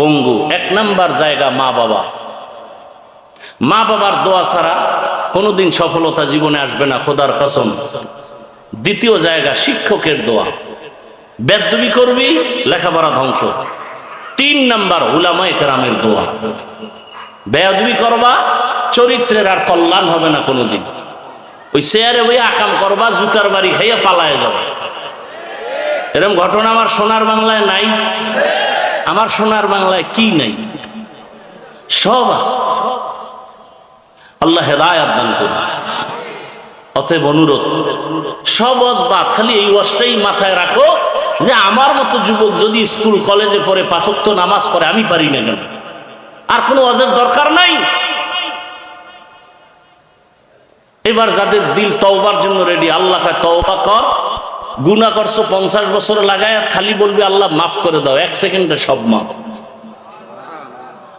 পঙ্গু, এক নাম্বার জায়গা মা বাবা। মা বাবার দোয়া ছাড়া কোনোদিন সফলতা জীবনে আসবে না, খোদার কসম। দ্বিতীয় জায়গা, শিক্ষকের দোয়া। বেদবি করবি, লেখাপড়া ধ্বংস। তিন নাম্বার, উলামায়ে কেরামের দোয়া। বেয়াদবি করবা, চরিত্রের আর কল্যাণ হবে না কোনোদিন। ওই চেয়ারে ওই আকাম করবা, জুতার বাড়ি খাইয়া পালায় যাবে। এরকম ঘটনা আমার সোনার বাংলায় নাই। আমার সোনার বাংলায় কি নাই? সব আছে। আল্লাহ হেদায়াত দান করুন। অতএব অনুরোধ, সব অজবাত খালি এই ওয়াজটাই মাথায় রাখো যে আমার মতো যুবক যদি স্কুল, কলেজে পড়ে, পাঁচক্ত নামাজ পড়ে, আমি পারি না কেন? আর কোনো অজের দরকার নাই? এবার যাদের দিল তওবার জন্য রেডি আল্লাহ তওবা কর। গুনা করছ, পঞ্চাশ বছর লাগায় খালি বলবি, আল্লাহ মাফ করে দাও। এক সেকেন্ডে সব মাফ।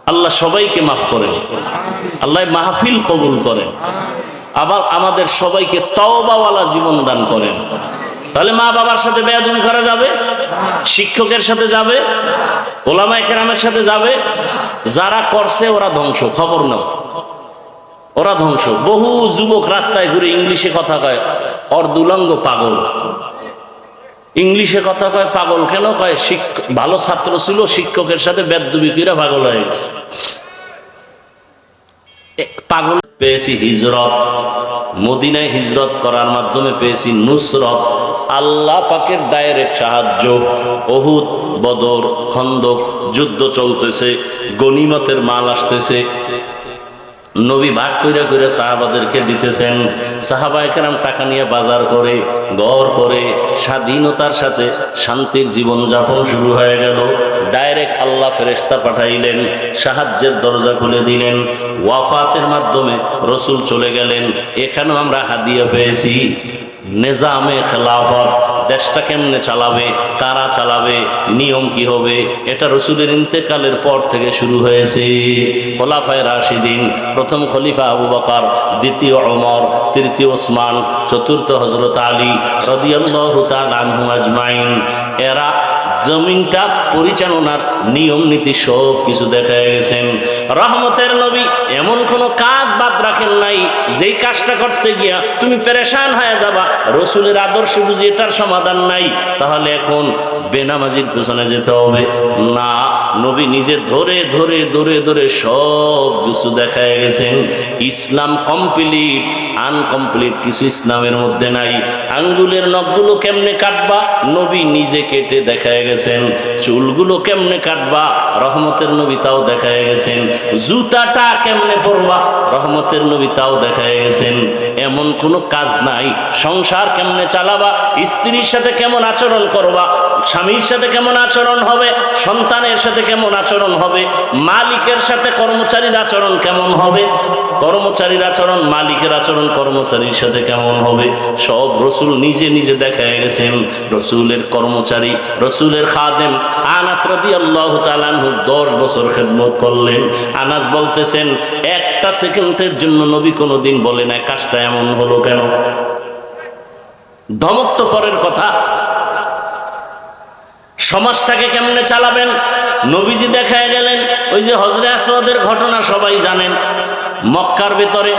আল্লাহ সবাইকে মাফ করেন আল্লাহ মাহফিল কবুল করেন। আবার আমাদের সবাইকে তওবাওয়ালা জীবন দান করেন। তাহলে মা বাবার সাথে বেয়াদুমি করা যাবে? শিক্ষকের সাথে যাবে? ওলামায় কেরামের সাথে যাবে? যারা করছে, ওরা ধ্বংস। খবর নাও। ওরা ধ্বংস। বহু যুবক রাস্তায় ঘুরে ইংলিশে কথা কয়, অর্ধুলঙ্গ পাগল। ইংলিশে কথা কয়, পাগল কেন কয়? শিক্ষক ভালো ছাত্র ছিল, শিক্ষকের সাথে বেদুবি করে পাগল হয়ে গেছে। পাগল পেয়েছি হিজরত। মদিনায় হিজরত করার মাধ্যমে পেয়েছি নুসরত। আল্লাহ পাকের ডাইরেক্ট সাহায্য। অহুদ, বদর, খন্দক, যুদ্ধ চলতেছে, গনিমতের মাল আসতেছে। নবী ভাগ কইরা কইরা সাহাবাদেরকে দিতেছেন। সাহাবা একরাম টাকা নিয়ে বাজার করে গড় করে, স্বাধীনতার সাথে শান্তির জীবন যাপন শুরু হয়ে গেল। ডাইরেক্ট আল্লাহ ফেরেস্তা পাঠাইলেন, সাহায্যের দরজা খুলে দিলেন, ওয়াফাতের মাধ্যমে রসুল চলে গেলেন। এখানেও আমরা হাদিয়া পেয়েছি, নেজামে খেলাফত দেশটা কেমনে চালাবে, কারা চালাবে, নিয়ম কি হবে, এটা রসুলের ইন্তেকালের পর থেকে শুরু হয়েছে। খোলাফায় রাশিদিন, প্রথম খলিফা আবু বকর, দ্বিতীয় অমর তৃতীয় ওসমান, চতুর্থ হজরত আলী রদিয়াল্লাহু আনহু আজমাইন। এরা জমিনটা পরিচালনার নিয়ম নীতি সব কিছু দেখা গেছেন। রহমতের নবী এমন কোনো কাজ বাদ রাখেন নাই, যেই কাজটা করতে গিয়া তুমি পেরেশান হয়ে যাবা, রসুলের আদর্শ বুঝি এটার সমাধান নাই, তাহলে এখন বেনামাজির পেছনে যেতে হবে। না নবী নিজে ধরে ধরে ধরে ধরে সব কিছু দেখা গেছেন। ইসলাম কমপ্লিট, আনকমপ্লিট কিছু ইসলামের মধ্যে নাই। আঙ্গুলের নখগুলো কেমনে কাটবা? নবী নিজে কেটে দেখা গেছেন। চুলগুলো কেমনে কাটবা? রহমতের নবী তাও দেখা গেছেন। জুতাটা কেমনে পরবা? রহমতের নবী তাও দেখা গেছেন। এমন কোনো কাজ নাই। সংসার কেমনে চালাবা? স্ত্রীর সাথে কেমন আচরণ করবা? স্বামীর সাথে কেমন আচরণ হবে? সন্তানের সাথে কেমন আচরণ হবে? মালিকের সাথে কর্মচারীর আচরণ কেমন হবে? কর্মচারীর আচরণ, মালিকের আচরণ, কর্মচারীর সাথে কেমন হবে? সব রসুল নিজে নিজে দেখা গেছেন, রসুলের কর্মচারী, রসুলের খাদেম। আনাস রাদি আল্লাহ তালানহু দশ বছর খেদমত করলেন। আনাস বলতেছেন, একটা সেকেন্ডের জন্য নবী কোনোদিন বলে না কাজটা এমন হলো কেন? ধমক তো পরের কথা। সমাজটাকে কেমনে চালাবেন? নবীজি দেখায় গেলেন, ওই যে হজরে আসওয়াদের ঘটনা সবাই জানেন। মক্কার ভেতরে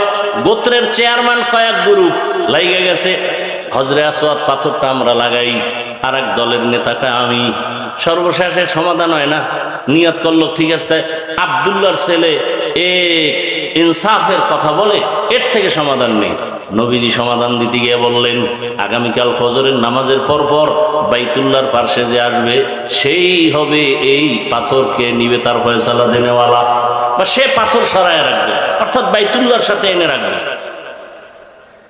গোত্রের চেয়ারম্যান কয়েক গ্রুপ লাইগে গেছে হজরে আসওয়াদ পাথরটা আমরা লাগাই আর এক দলের নেতাকে আমি। সর্বশেষে সমাধান হয় না, নিয়ত করল, ঠিক আছে আবদুল্লার ছেলে এ ইনসাফের কথা বলে, এর থেকে সমাধান নেই। নবীজি সমাধান দিতে গিয়ে বললেন, আগামীকাল ফজরের নামাজের পর পর বাইতুল্লার পার্শ্বে যে আসবে, সেই হবে এই পাথরকে নিবে তার ফয়সালা দেনেওয়ালা। বা সে পাথর সরায় রাখবে, অর্থাৎ বাইতুল্লার সাথে এনে রাখবে।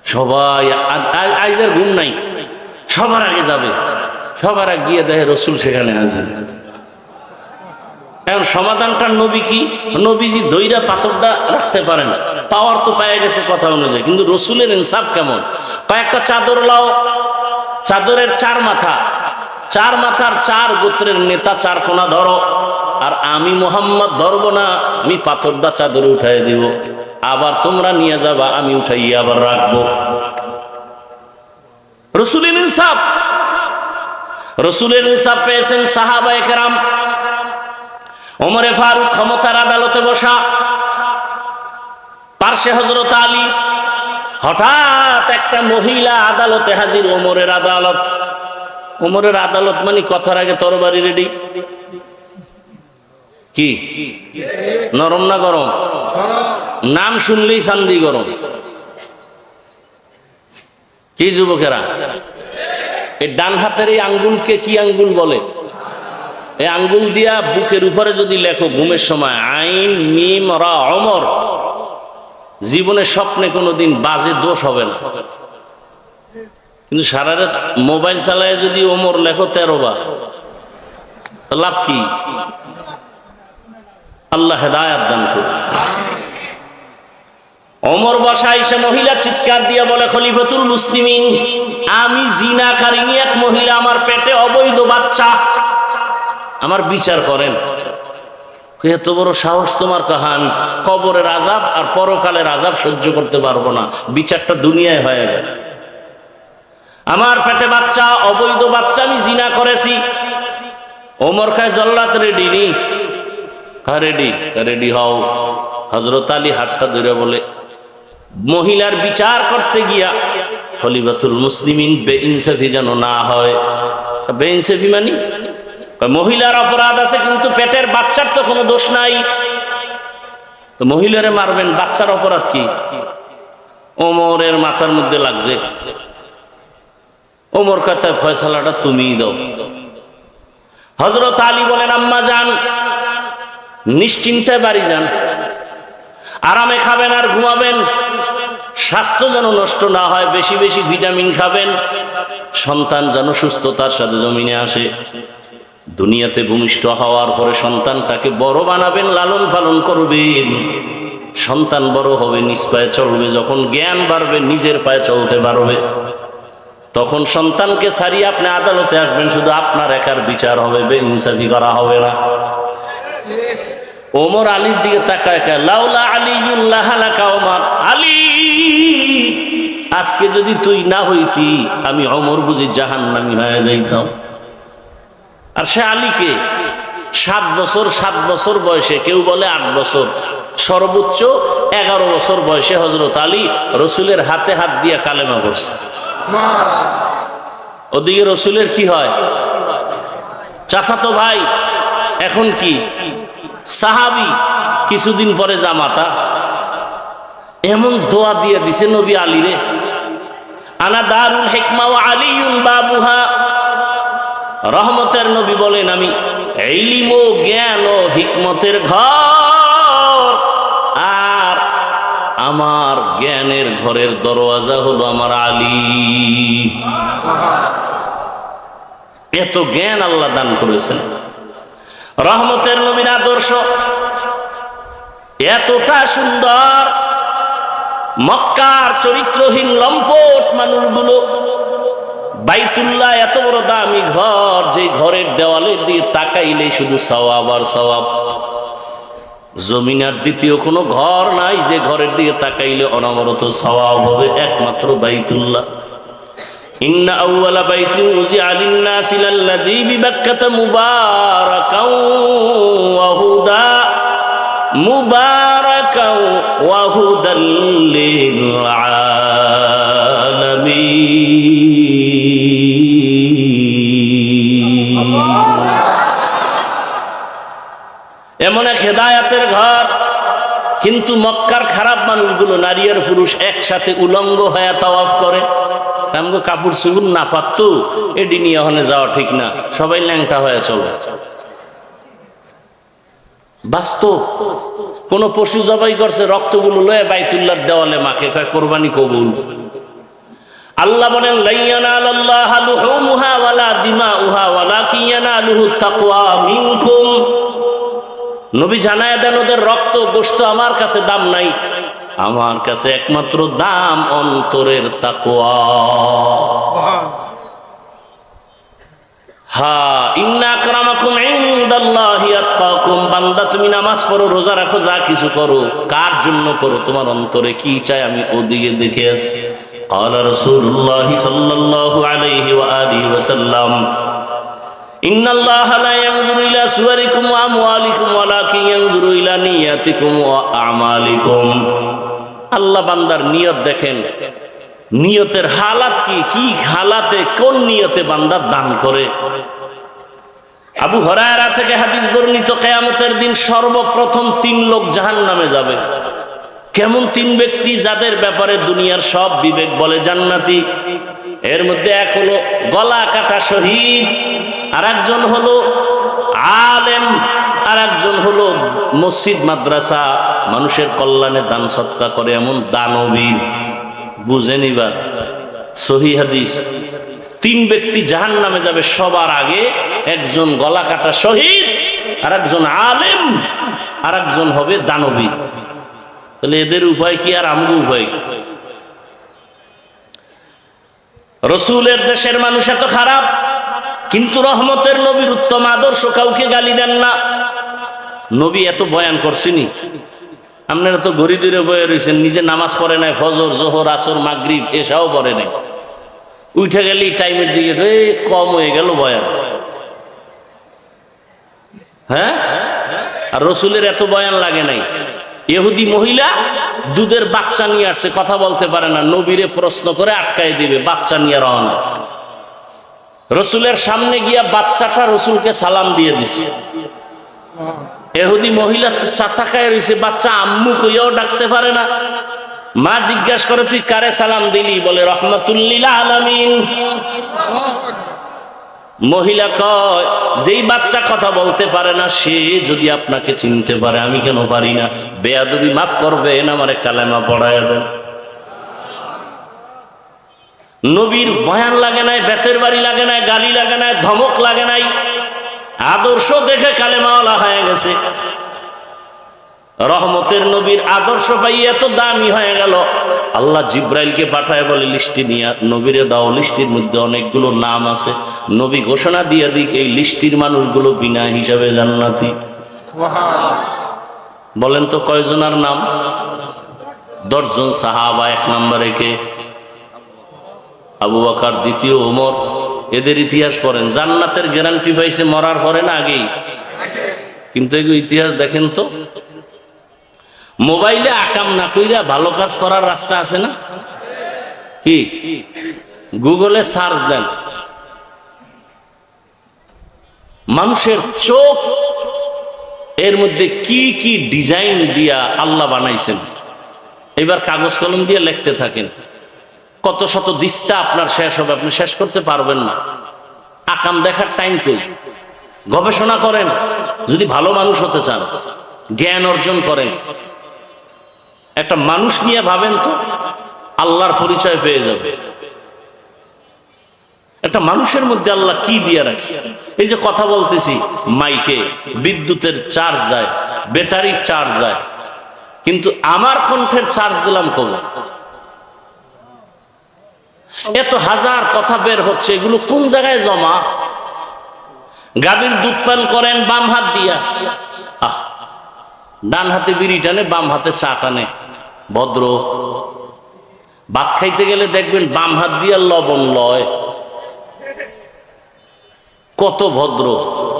সবাই আ- আ- ঘুম নাই, সবার আগে যাবে, সবার আগে গিয়ে দেখে রসুল সেখানে হাজির এখন সমাধানটা নবী কি? নবীজি দইরা পাথরটা রাখতে পারে না। পাওয়ার তো পায়ে গেছে কথা অনুযায়ী। কিন্তু রসুলের ইনসাফ কেমন? কয়েকটা চাদর লাও। চাদরের চার মাথা। চার মাথার চার গোত্রের নেতা চার কোনা ধরো। আর আমি মোহাম্মদ ধরবো না, আমি পাথরটা চাদরে উঠাই দিব। আবার তোমরা নিয়ে যাবা, আমি উঠাইয়া আবার রাখব। রসুলের ইনসাফ। রসুলের ইনসাফ পেয়েছেন সাহাবা একরাম ওমরে ফারুক ক্ষমতার আদালতে বসা। পার্শ্বে হজরত আলী। হঠাৎ একটা মহিলা আদালতে হাজির, ওমরের আদালত। ওমরের আদালত মানে কথার আগে তরবারি রেডি। কি? নরম না গরম? নাম শুনলেই শান্তি গরম। কি যুবকেরা? এই ডান হাতের এই আঙ্গুলকে কি আঙ্গুল বলে? এই আঙ্গুল দিয়া বুকের উপরে যদি লেখো, ঘুমের সময়, আইন, মিম, রা, অমর, জীবনে স্বপ্নে কোনোদিন বাজে দোষ হবে না। কিন্তু সারা রাত মোবাইল চালায় যদি ওমর লেখো, তেরো বার লাভ কি? আল্লাহ হেদায়াত দান করুন। অমর বসা এসে মহিলা চিৎকার দিয়ে বলে, খলিফাতুল মুসলিমিন, আমি জিনাকারিনী এক মহিলা, আমার পেটে অবৈধ বাচ্চা। আমার বিচার করেন। এত বড় সাহস তোমার কাহান? কবরের আজাব আর পরকালের আজাব সহ্য করতে পারব না। বিচারটা দুনিয়ায় হয়ে যায়। আমার পেটে বাচ্চা, অবৈধ বাচ্চা আমি জিনা করেছি। ওমর খায় জল্লাত রেডি নি? হ্যাঁ রেডি। রেডি হও। হজরত আলী হাতটা ধরে বলে, মহিলার বিচার করতে গিয়া খলিফাতুল মুসলিমিন বেইনসাফি যেন না হয়। বেইনসাফি মানি? মহিলার অপরাধ আছে, কিন্তু পেটের বাচ্চার তো কোনো দোষ নাই। তো মহিলারে মারবেন, বাচ্চার অপরাধ কি? ওমরের মাথার মধ্যে লাগছে। ওমর কথায় ফয়সালাটা তুমিই দাও। হজরত আলী বলেন, আম্মা যান, নিশ্চিন্তায় বাড়ি যান। আরামে খাবেন আর ঘুমাবেন। স্বাস্থ্য যেন নষ্ট না হয়, বেশি বেশি ভিটামিন খাবেন। সন্তান যেন সুস্থতার সাথে জমিনে আসে। দুনিয়াতে ভূমিষ্ঠ হওয়ার পরে সন্তানটাকে বড় বানাবেন, লালন পালন করবেন। সন্তান বড় হবে, নিজ পায়ে চলবে, যখন জ্ঞান বাড়বে, নিজের পায়ে চলতে পারবে। তখন সন্তানকে ছাড়িয়ে আপনি আদালতে আসবেন, শুধু আপনার একার বিচার হবে, বেইনসাফি করা হবে না। ওমর আলীর দিকে তাকায় লাউলা আলিউল্লাহ ওমর। আলী, আজকে যদি তুই না হইতি, আমি অমর বুঝি জাহান্নামী হয়ে যাইতাম। আর সে আলীকে সাত বছর সাত বছর বয়সে, কেউ বলে আট বছর। সর্বোচ্চ এগারো বছর বয়সে হজরত আলী রসুলের হাতে হাত দিয়ে কালেমা করছে ওদিকে রসুলের কি হয়? চাচাতো ভাই, এখন কি? সাহাবি, কিছুদিন পরে জামাতা। এমন দোয়া দিয়ে দিছে নবী আলীরে। আনা দারুল হেকমা ও আলিউন বাবুহা। রহমতের নবী বলেন আমি, ইলিম ও জ্ঞান ও হিকমতের ঘর। আর আমার জ্ঞানের ঘরের দরওয়াজা হলো আমার আলী। এত জ্ঞান আল্লাহ দান করেছেন। রহমতের নবীর আদর্শ এতটা সুন্দর। মক্কার চরিত্রহীন লম্পট মানুষগুলো বাইতুল্লাহ এত বড় দামি ঘর, যে ঘরের দেওয়ালের দিয়ে তাকাইলে শুধু সওয়াব আর সওয়াব। জমিনার দ্বিতীয় কোনো ঘর নাই, যে ঘরের দিকে তাকাইলে অনবরত সওয়াব হবে একমাত্র বাইতুল্লাহ। ইন্না আলামিন। এমন এক হেদায়াতের ঘর। কিন্তু মক্কার খারাপ মানুষগুলো, নারী আর পুরুষ একসাথে উলঙ্গ হয়ে তাওয়াফ করে। আমগো কাপড় চুগুন না পারতো এডি নিয়ে ওখানে যাওয়া ঠিক না। সবাই ল্যাংটা হয়ে চলে। বাস্তব, কোন পশু জবাই করছে, রক্তগুলো লয়ে বাইতুল্লার দেওয়ালে মাকে কয়, কোরবানি কবুল। আল্লাহ বলেন লাইয়ানাল আল্লাহ লুহুমুহা ওয়ালা দিমাউহা ওয়ালাকিন ইয়ানালুহু তাকওয়া মিনকুম। নবী জানায় দেন ওদের রক্ত গোস্ত আমার কাছে দাম নাই আমার কাছে একমাত্র দাম অন্তরের তাকোয়া হা ইন্না আকরামাকুম ইনদাল্লাহি আতকাকুম বান্দা তুমি নামাজ পড়ো রোজা রাখো যা কিছু করো কার জন্য করো তোমার অন্তরে কি চাই আমি ওদিকে দেখে আসি قال رسول الله صلى الله عليه وآله وسلم ইলা নিয়াতিকুম ওয়া আল্লাহ বান্দার নিয়ত দেখেন, নিয়তের হালাত কি? কি হালাতে, কোন নিয়তে বান্দা দান করে? আবু হরায়রা থেকে হাদিস বর্ণিত, কেয়ামতের দিন সর্বপ্রথম তিন লোক জাহান নামে যাবে। কেমন তিন ব্যক্তি যাদের ব্যাপারে দুনিয়ার সব বিবেক বলে জান্নাতি এর মধ্যে এক হলো গলা কাটা শহীদ আর একজন হলো আলেম আর একজন হলো মসজিদ, মাদ্রাসা। মানুষের কল্যাণে দান সৎকা করে এমন দানবীর। বুঝেন এবার সহি হাদিস। তিন ব্যক্তি জাহান নামে যাবে সবার আগে, একজন গলা কাটা শহীদ আর একজন আলেম আর একজন হবে দানবীর। তাহলে এদের উপায় কি আর আমগো উপায় কি? রসুলের দেশের মানুষ এত খারাপ, কিন্তু রহমতের নবীর উত্তম আদর্শ কাউকে গালি দেন না। নবী এত বয়ান করছিনি আপনারা তো গড়ি দূরে বয়ে রয়েছেন নিজে নামাজ পড়ে নাই, ফজর, জোহর, আসর, মাগরিব এসাও পড়ে নাই। উঠে গেলেই টাইমের দিকে রে, কম হয়ে গেল বয়ান। হ্যাঁ? আর রসুলের এত বয়ান লাগে নাই। ইহুদি মহিলা দুধের বাচ্চা নিয়ে আসছে, কথা বলতে পারে না, নবীরে প্রশ্ন করে আটকাই দিবে, বাচ্চা নিয়ে রওনা। রসুলের সামনে গিয়া বাচ্চাটা রসুলকে সালাম দিয়ে দিছে। এহুদি মহিলা চাতাকায় রয়েছে বাচ্চা আম্মু কইয়াও ডাকতে পারে না। মা জিজ্ঞাসা করে, তুই কারে সালাম দিলি? বলে রহমতুল্লিল আলামিন। মহিলা কয়, যেই বাচ্চা কথা বলতে পারে না, সে যদি আপনাকে চিনতে পারে, আমি কেন পারি না? বেয়াদবি মাফ করবেন, আমারে কালেমা পড়ায় দেন। নবীর বয়ান লাগে নাই, বেতের বাড়ি লাগে নাই, গালি লাগে নাই, ধমক লাগে নাই। আদর্শ দেখে কালেমাওয়ালা হয়ে গেছে। রহমতের নবীর আদর্শ পাই এত দামি হয়ে গেল। আল্লাহ জিব্রাইলকে পাঠায় বলে লিস্টি নিয়ে নবীরে দাও লিস্টির মধ্যে অনেকগুলো নাম আছে। নবী ঘোষণা দিয়ে দিক এই লিস্টির মানুষগুলো বিনা হিসাবে জান্নাতি। বলেন তো কয়জনার নাম? দশজন সাহাবা এক নম্বরে কে? আবু বাকার দ্বিতীয় ওমর। এদের ইতিহাস পড়েন। জান্নাতের গ্যারান্টি পাইছে মরার পরে না আগেই। কিন্তু এগুলো ইতিহাস দেখেন তো। মোবাইলে আকাম না কইরা ভালো কাজ করার রাস্তা আছে না? কি? গুগলে সার্চ দেন। মানুষের চোখ, এর মধ্যে কি কি ডিজাইন দিয়া আল্লাহ বানাইছেন? এবার কাগজ কলম দিয়ে লিখতে থাকেন। কত শত দিস্তা আপনার শেষ হবে, আপনি শেষ করতে পারবেন না। আকাম দেখার টাইম কই? গবেষণা করেন, যদি ভালো মানুষ হতে চান, জ্ঞান অর্জন করেন। একটা মানুষ নিয়ে ভাবেন তো, আল্লাহর পরিচয় পেয়ে যাবে। একটা মানুষের মধ্যে আল্লাহ কি দিয়ে রাখছে? এই যে কথা বলতেছি, মাইকে বিদ্যুতের চার্জ যায় ব্যাটারির চার্জ যায়, কিন্তু আমার কণ্ঠের চার্জ দিলাম কবে এত হাজার কথা বের হচ্ছে, এগুলো কোন জায়গায় জমা? গাভীর দুধ পান করেন, বাম হাত দিয়া। আহ, ডান হাতে বিড়ি টানে, বাম হাতে চা টানে। ভদ্র। ভাত খাইতে গেলে দেখবেন বাম হাত দিয়া লবণ লয়। কত ভদ্র।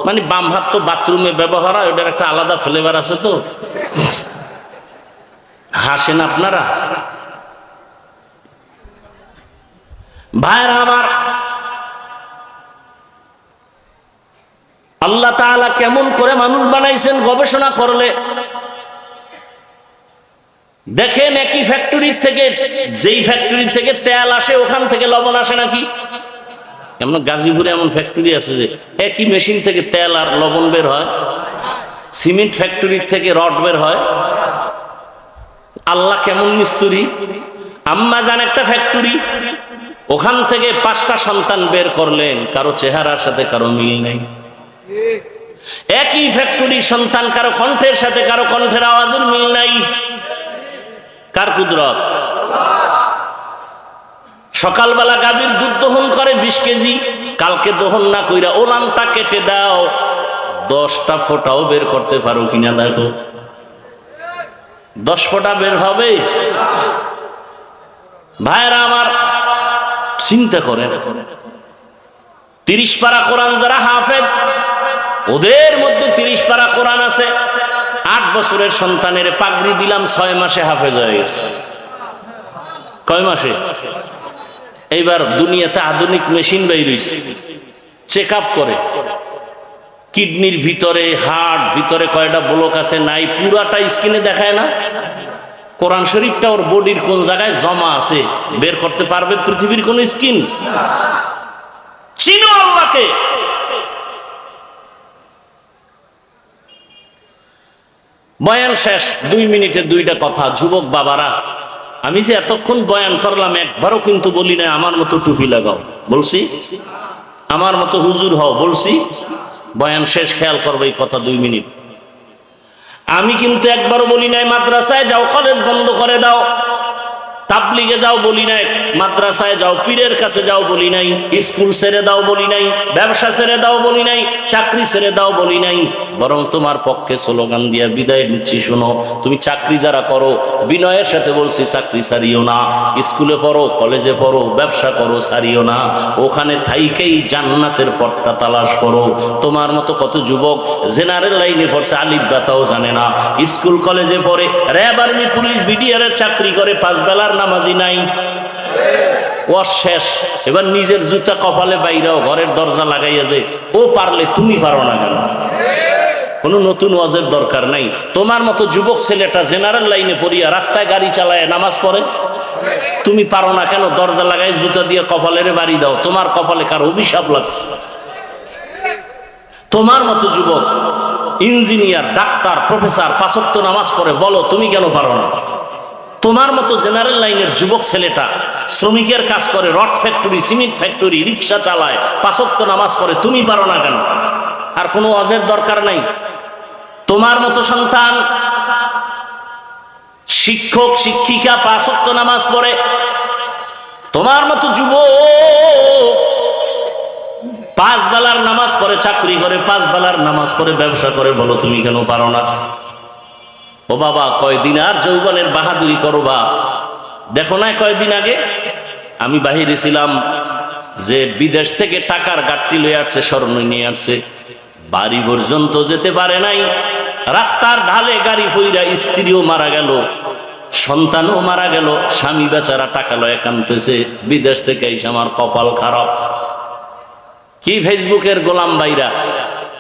মানে বাম হাত তো বাথরুমে ব্যবহার হয়, ওটার একটা আলাদা ফ্লেভার আছে তো। হাসেন আপনারা? ভাইরা আমার, আল্লাহ তাআলা কেমন করে মানুষ বানাইছেন, গবেষণা করলে দেখেন একই ফ্যাক্টরির থেকে যেই ফ্যাক্টরি থেকে তেল আসে ওখান থেকে লবণ আসে নাকি? এমন গাজীপুরে এমন ফ্যাক্টরি আছে যে একই মেশিন থেকে তেল আর লবণ বের হয় সিমেন্ট ফ্যাক্টরির থেকে রড বের হয়। আল্লাহ কেমন মিস্তুরি? আম্মা জান একটা ফ্যাক্টরি ওখান থেকে পাঁচটা সন্তান বের করলেন কারও চেহারার সাথে কারও মিল নেই। একই ফ্যাক্টরি সন্তান কারও কণ্ঠের সাথে কারও কণ্ঠের আওয়াজের মিল নাই। কার কুদরত? সকালবেলা গাভীর দুধ দহন করে বিশ কেজি, কালকে দহন না কইরা ওলানটা কেটে দাও। দশটা ফোটাও বের করতে পারো কিনা দেখো। দশ ফোঁটা বের হবে? ভাইরা আমার চিন্তা করেন, তিরিশ পারা কোরআন যারা হাফেজ, ওদের মধ্যে তিরিশ পারা কোরআন আছে। আট বছরের সন্তানের পাগড়ি দিলাম ছয় মাসে হাফেজ হয়ে গেছে। কয় মাসে? এইবার দুনিয়াতে আধুনিক মেশিন বেরিয়েছে চেক আপ করে। কিডনির ভিতরে হার্ট ভিতরে কয়টা ব্লক আছে নাই, পুরাটা স্কিনে দেখায় না? কোরআন শরীফটা ওর বডির কোন জায়গায় জমা আছে, বের করতে পারবে পৃথিবীর কোন স্কিন চিনো আল্লাহকে। বয়ান শেষ, দুই মিনিটে দুইটা কথা, যুবক বাবারা, আমি যে এতক্ষণ বয়ান করলাম, একবারও কিন্তু বলি না আমার মতো টুপি লাগাও। বলছি, আমার মতো হুজুর হও। বলছি, বয়ান শেষ, খেয়াল করবে এই কথা দুই মিনিট। আমি কিন্তু একবারও বলি নাই, মাদ্রাসায় যাও, কলেজ বন্ধ করে দাও। তাবলিগে যাও বলি নাই, মাদ্রাসায় যাও, পীরের কাছে যাও বলি নাই, স্কুল ছেড়ে দাও বলি নাই, ব্যবসা ছেড়ে দাও বলি নাই, চাকরি ছেড়ে দাও বলি নাই। বরং তোমার পক্ষে স্লোগান দিয়া বিদায় নিচ্ছি, শোনো, তুমি চাকরি যারা করো, বিনয়ের সাথে বলছি, চাকরি সারিও না, স্কুলে পড়ো, কলেজে পড়ো, ব্যবসা করো সারিও না, ওখানে থাইকেই জান্নাতের পথটা তালাশ করো। তোমার মতো কত যুবক জেনারেল লাইনে পড়ছে, আলিফ ব্যথাও জানে না, স্কুল কলেজে পড়ে, র্যাব আর্মি, পুলিশ, বিডিআর চাকরি করে পাঁচ বেলার নামাজি নাই। শেষ। এবার নিজের জুতা কপালে বাইরাও ঘরের দরজা লাগাইয়া যে, ও পারলে তুমি পারো না কেন? কোনো নতুন ওয়াজের দরকার নাই। তোমার মতো যুবক ছেলেটা জেনারেল লাইনে পড়িয়া রাস্তায় গাড়ি চালায়, নামাজ পড়ে? তুমি পারো না কেন? দরজা লাগাই জুতা দিয়ে কপালের বাড়ি দাও। তোমার কপালে কার অভিশাপ লাগছে? তোমার মতো যুবক, ইঞ্জিনিয়ার, ডাক্তার, প্রফেসর, পাঁচক্ত নামাজ পড়ে, বলো, তুমি কেন পারো না? তোমার মতো জেনারেল লাইনের যুবক ছেলেটা শ্রমিকের কাজ করে, rod factory, cement factory, rickshaw চালায়, পাঁচক্ত নামাজ পড়ে, তুমি পারো না কেন? আর কোনো অজের দরকার নাই? তোমার মতো সন্তান শিক্ষক, শিক্ষিকা পাঁচক্ত নামাজ পড়ে, তোমার মতো যুবক পাঁচ বেলার নামাজ পড়ে, চাকরি করে, পাঁচ বেলার নামাজ পড়ে, ব্যবসা করে, বলো তুমি কেন পারো না? ও বাবা, কয়দিন আর যৌবনের বাহাদুরি করো বা? দেখো না কয়দিন আগে? আমি বাহিরে ছিলাম যে বিদেশ থেকে টাকার গাঠটি লয়ে আসছে, স্বর্ণ নিয়ে আসছে। বাড়ি পর্যন্ত যেতে পারে নাই। রাস্তার ঢালে গাড়ি পইরা স্ত্রীও মারা গেল, সন্তানও মারা গেল, স্বামী বেচারা টাকা লয়ে কানতেছে বিদেশ থেকে এসে আমার কপাল খারাপ। কি ফেসবুকের গোলাম বাইরা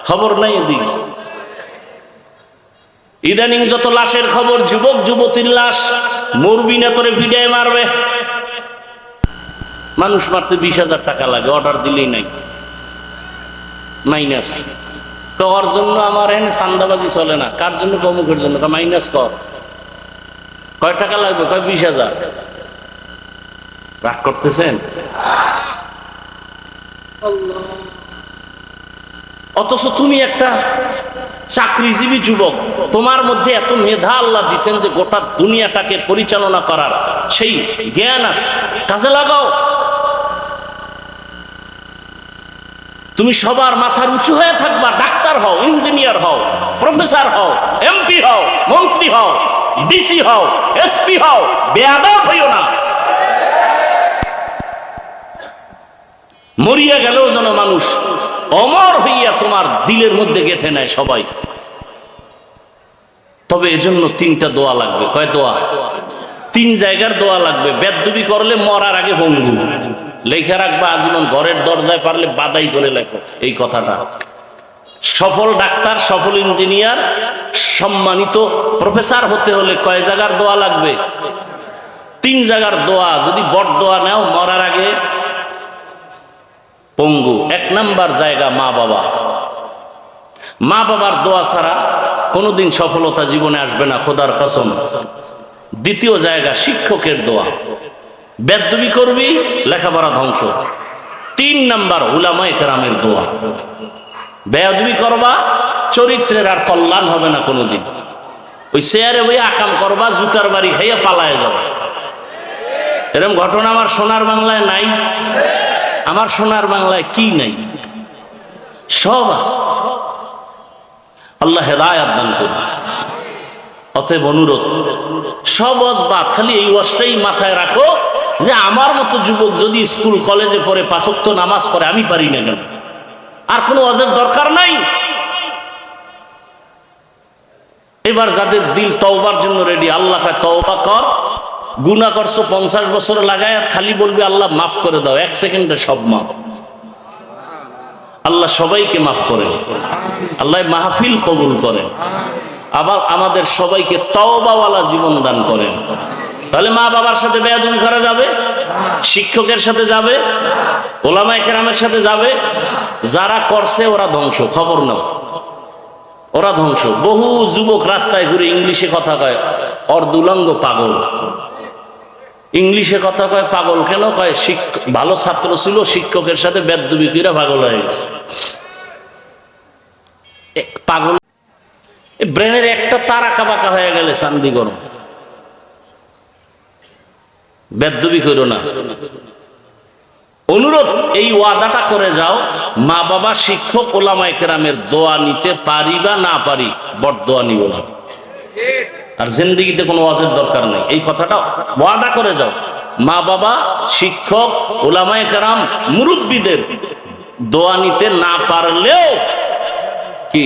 খবর নাই এদিকে? ইদানিং যত লাশের খবর, যুবক, যুবতীর লাশ মরবি না তোরে ভিডিও মারবে। মানুষ মারতে বিশ হাজার টাকা লাগে অর্ডার দিলেই নাই। মাইনাস ওর জন্য আমার এখানে চান্দাবাজি চলে না। কার জন্য কমুখের জন্য? মাইনাস কর। কয় টাকা লাগবে? কয় বিশ হাজার? রাগ করতেছেন? অথচ তুমি একটা চাকরিজীবী যুবক, তোমার মধ্যে এত মেধা আল্লাহ দিচ্ছেন যে গোটা দুনিয়াটাকে পরিচালনা করার সেই জ্ঞান আছে। কাজে লাগাও। তুমি সবার মাথার উঁচু হয়ে থাকবা, ডাক্তার হও, ইঞ্জিনিয়ার হও, প্রফেসর হও, এমপি হও, মন্ত্রী হও, ডিসি হও, এসপি হও, বেয়াদব হইও না। মরিয়া গেলেও যেন মানুষ অমর হইয়া তোমার দিলের মধ্যে গেথে নেয় সবাই। তবে এজন্য তিনটা দোয়া লাগবে। কয় দোয়া? তিন জায়গার দোয়া লাগবে। বেদবি করলে মরার আগে ভঙ্গু। লেখা রাখবা আজীবন ঘরের দরজায় পারলে বাদাই করে লেখো এই কথাটা। সফল ডাক্তার, সফল ইঞ্জিনিয়ার, সম্মানিত প্রফেসর হতে হলে কয় জায়গার দোয়া লাগবে? তিন জায়গার দোয়া, যদি বট দোয়া নেও মরার আগে পঙ্গু, এক নাম্বার জায়গা মা বাবা। মা বাবার দোয়া ছাড়া কোনোদিন সফলতা জীবনে আসবে না, খোদার কসম। দ্বিতীয় জায়গা, শিক্ষকের দোয়া। বেদবি করবি, লেখাপড়া ধ্বংস। তিন নাম্বার উলামাই কেরামের দোয়া। বেদবি করবা, চরিত্রের আর কল্যাণ হবে না কোনোদিন। ওই চেয়ারে ওই আকাম করবা, জুতার বাড়ি খাইয়া পালায় যাবে। এরকম ঘটনা আমার সোনার বাংলায় নাই। আমার সোনার বাংলায় কি নাই? সব আছে। আল্লাহ হেদায়াত দান করুন। অতএব অনুরোধ, সব বাদ, খালি এই ওয়াজটাই মাথায় রাখো যে আমার মতো যুবক যদি স্কুল, কলেজে পড়ে পাঁচক্ত নামাজ পড়ে, আমি পারি না কেন? আর কোনো ওয়াজের দরকার নাই? এবার যাদের দিল তওবার জন্য রেডি আল্লাহ তওবা কর। গুনাহ করছ, পঞ্চাশ বছর লাগায় আর খালি বলবি, আল্লাহ মাফ করে দাও। এক সেকেন্ডে সব মাফ। আল্লাহ সবাইকে মাফ করেন। আল্লাহ মাহফিল কবুল করেন। আবার আমাদের সবাইকে তওবাওয়ালা জীবন দান করেন। তাহলে মা বাবার সাথে বেয়াদুমি করা যাবে? শিক্ষকের সাথে যাবে? ওলামায়ে কেরামের সাথে যাবে? যারা করছে, ওরা ধ্বংস। খবর নাও। ওরা ধ্বংস। বহু যুবক রাস্তায় ঘুরে ইংলিশে কথা কয় অর্ধুলঙ্গ পাগল। ইংলিশে কথা কয় পাগল কেন কয়? শিক্ষক ভালো ছাত্র ছিল, শিক্ষকের সাথে বেদবি পাগল হয়ে গেছে। পাগল ব্রেনের একটা তার আঁকা বাঁকা হয়ে গেলে চান্দি গরম বেদবি করো না। অনুরোধ, এই ওয়াদাটা করে যাও মা বাবা শিক্ষক ওলামাই কেরামের দোয়া নিতে পারি বা না পারি বট দোয়া নিব না। আর জিন্দিগিতে কোনো ওয়াজের দরকার নেই এই কথাটা ওয়াদা করে যাও মা বাবা শিক্ষক ওলামায় কেরাম মুরব্বীদের দোয়া নিতে না পারলেও কি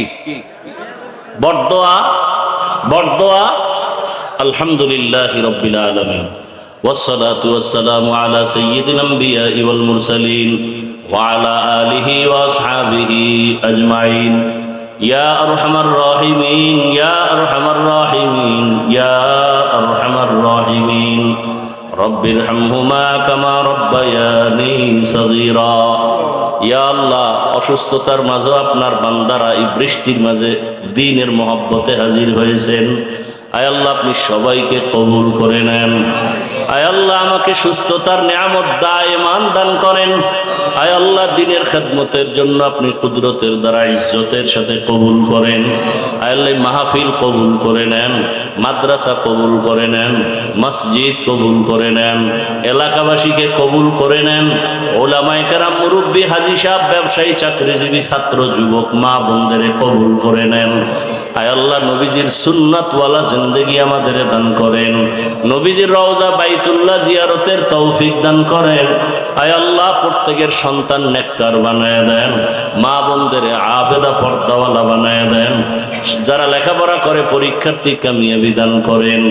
বরদোয়া বরদোয়া আলহামদুলিল্লাহ রব্বিল আলামিন والصلاة والسلام على سيد الأنبياء والمرسلين وعلى آله وأصحابه أجمعين يا أرحم الراحمين يا أرحم الراحمين يا أرحم الراحمين رب ارحمهما كما ربياني صغيرا ইয়া আল্লাহ অসুস্থতার মাঝে আপনার বান্দারা এই বৃষ্টির মাঝে দিনের মহব্বতে হাজির হয়েছেন আয় আল্লাহ আপনি সবাইকে কবুল করে নেন আয় আল্লাহ আমাকে সুস্থতার নিয়ামত দায়মান দান করেন। আয় আল্লাহ দিনের খেদমতের জন্য আপনি কুদরতের দ্বারা ইজ্জতের সাথে কবুল করেন। আয় আল্লাহ মাহফিল কবুল করে নেন। মাদ্রাসা কবুল করে নেন, মসজিদ কবুল করে নেন, এলাকাবাসীকে কবুল করে নেন। ওলামায় কেরাম মুরব্বী হাজি সাহেব, ব্যবসায়ী, চাকরিজীবী, ছাত্র, যুবক, মা বোনদের কবুল করে নেন। আয় আল্লাহ, নবীজির সুন্নাতওয়ালা জিন্দগি আমাদের দান করেন। নবীজির রওজা বাইতুল্লাহ জিয়ারতের তৌফিক দান করেন। আয় আল্লাহ, প্রত্যেকের সন্তান নেককার বানায় দেন, মা বোনদের আবেদা পর্দাওয়ালা বানায় দেন। যারা লেখাপড়া করে, পরীক্ষার্থী কামিয়াবি দান করেন।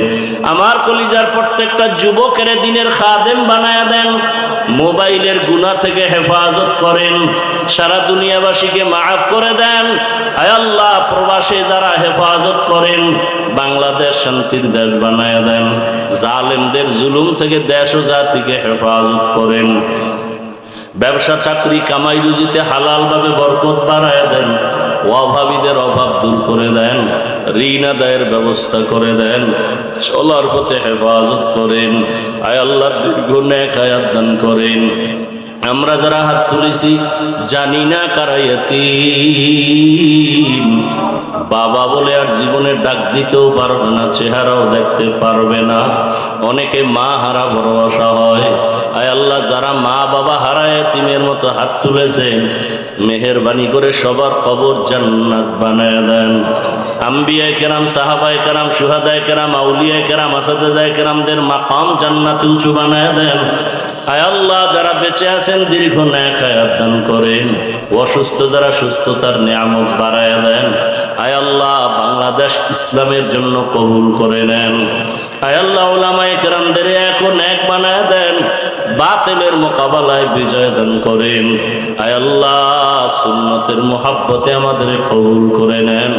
আমার কলিজার প্রত্যেকটা যুবকের দিনের খাদেম বানায় দেন, মোবাইলের গুণা থেকে হেফাজত করেন, সারা দুনিয়াবাসীকে মাফ করে দেন। আল্লাহ, প্রবাসে যারা হেফাজত করেন, বাংলাদেশ শান্তির দেশ বানায় দেন। জালেমদের জুলুম থেকে দেশ ও জাতিকে হেফাজত করেন। ব্যবসা, চাকরি, কামাই, রুজিতে হালাল ভাবে বরকত বাড়ায় দেন। অভাবীদের অভাব দূর করে দেন, ঋণ আদায়ের ব্যবস্থা করে দেন, চলার পথে হেফাজত করেন, আয় আল্লাহ দীর্ঘ ন্যাক হায়াত দান করেন। আমরা যারা হাত তুলেছি, জানি না কারাইয়াতি বাবা বলে আর জীবনে ডাক দিতেও পারবে না, চেহারাও দেখতে পারবে না। অনেকে মা হারা ভরসা হয়। আয় আল্লাহ, যারা মা বাবা হারায় তিমের মতো হাত তুলেছে মেহেরবানি করে সবার কবর জান্নাত বানায় দেন। আম্বিয়ায় কেরাম, সাহাবায় কেরাম সুহাদায় কেরাম, আউলিয়ায় কেরাম আসাদায় কেরামদের মাকাম জান্নাতে উঁচু বানায় দেন। আয় আল্লাহ, যারা বেঁচে আছেন, দীর্ঘ ন্যায় খায়াত দান করেন। অসুস্থ যারা সুস্থতার নিয়ামত বাড়ায় দেন। আয় আল্লাহ, বাংলাদেশ ইসলামের জন্য কবুল করে নেন। আয় আল্লাহ, ওলামায় কেরামদের এখন এক বানায় দেন। বাতিলের মোকাবেলায় বিজয় দান করেন। আয় আল্লাহ, সুন্নতের মোহাব্বতে আমাদের কবুল করে নেন।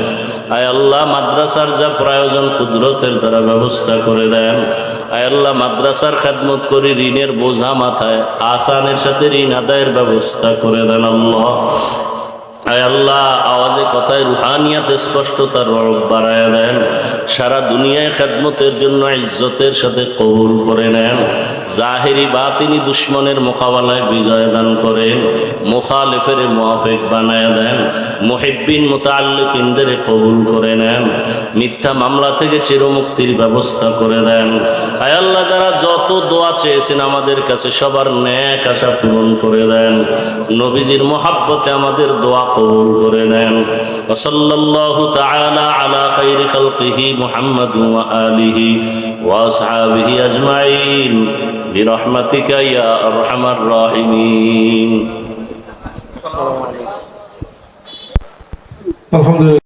আয় আল্লাহ, মাদ্রাসার যা প্রয়োজন কুদরতের দ্বারা ব্যবস্থা করে দেন। আয় আল্লাহ, মাদ্রাসার খেদমত করে ঋণের বোঝা মাথায় আসানের সাথে ঋণ আদায়ের ব্যবস্থা করে দেন আল্লাহ। আয় আল্লাহ, আওয়াজে কথায় রুহানিয়াতে স্পষ্টতার রব বাড়ায় দেন। সারা দুনিয়ায় খেদমতের জন্য ইজ্জতের সাথে কবুল করে নেন। জাহেরি বা তিনি দুশ্মনের মোকাবেলায় বিজয় দান করেন মুখালেফের মোয়াফেক বানায় দেন। মুহিব্বিন মোতাল্লিকিনদের কবুল করে নেন। মিথ্যা মামলা থেকে চিরমুক্তির ব্যবস্থা করে দেন। আয় আল্লাহ, যারা যত দোয়া চেয়েছেন আমাদের কাছে সবার ন্যাক আশা পূরণ করে দেন। নবীজির মোহাব্বতে আমাদের দোয়া কবুল করে নেন। ওসল্লাল্লাহু তাআলা আলা আলিহি আজমাইন। আরহামার রাহিমিন আলহামদুলিল্লাহ